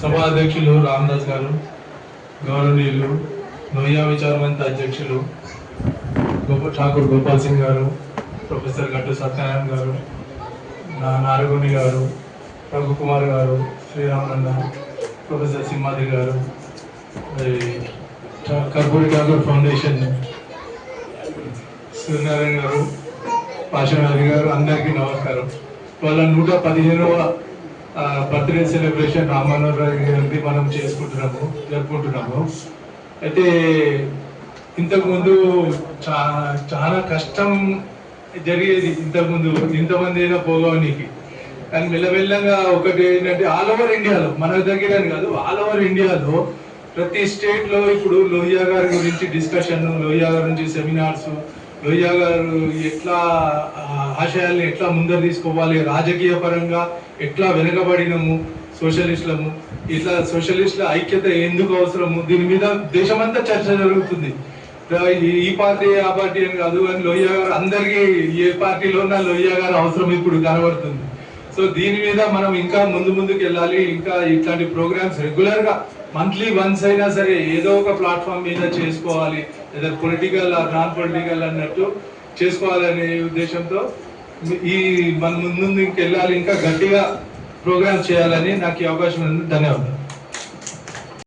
సభా అధ్యక్షులు రామదాస్ గారు గౌరవనీయులు నోయా విచారమంత అధ్యక్షులు గోప ఠాకూర్ గోపాల్ సింగ్ గారు ప్రొఫెసర్ గట్టు సత్యనారాయణ గారు నా నారగుణి గారు రఘు కుమార్ గారు శ్రీరామనంద ప్రొఫెసర్ సింహాద్రి గారు మరి కర్పూరి ఠాకూర్ ఫౌండేషన్ సూర్యనారాయణ గారు పాషానాథ్ గారు అందరికీ నమస్కారం. వాళ్ళ నూట పదిహేనవ బర్త్డే సెలబ్రేషన్ రామారావు గారిది మనం చేసుకుంటున్నాము జరుపుకుంటున్నాము. అయితే ఇంతకుముందు చా చాలా కష్టం జరిగేది ఇంతకుముందు ఇంతమంది అయినా పోగవనికి. కానీ మెల్లమెల్లగా ఒకటి ఏంటంటే ఆల్ ఓవర్ ఇండియాలో మన దగ్గర అని కాదు ఆల్ ఓవర్ ఇండియాలో ప్రతి స్టేట్లో ఇప్పుడు లోహియా గారి గురించి డిస్కషన్ లోహియా గారి నుంచి సెమినార్స్ లోహియా గారు ఎట్లా ఆశయాల్ని ఎట్లా ముందర తీసుకోవాలి? రాజకీయ పరంగా ఎట్లా వెనుకబడినము సోషలిస్టులము? ఇట్లా సోషలిస్టుల ఐక్యత ఎందుకు అవసరము? దీని మీద దేశమంతా చర్చ జరుగుతుంది. ఈ- పార్టీ ఆ పార్టీ అని కాదు కానీ లోహియా గారు అందరికీ ఏ పార్టీలో ఉన్న లోహియా గారు అవసరం ఇప్పుడు కనబడుతుంది. సో దీని మీద మనం ఇంకా ముందు ముందుకు వెళ్ళాలి ఇంకా ఇట్లాంటి ప్రోగ్రామ్స్ రెగ్యులర్గా మంత్లీ వన్స్ అయినా సరే ఏదో ఒక ప్లాట్ఫామ్ మీద చేసుకోవాలి లేదా పొలిటికల్ నాన్ పొలిటికల్ అన్నట్టు చేసుకోవాలనే ఉద్దేశంతో ఈ మన ముందు ఇంకెళ్ళాలి ఇంకా గట్టిగా ప్రోగ్రామ్ చేయాలని నాకు ఈ అవకాశం ఉంది ధన్యవాదాలు.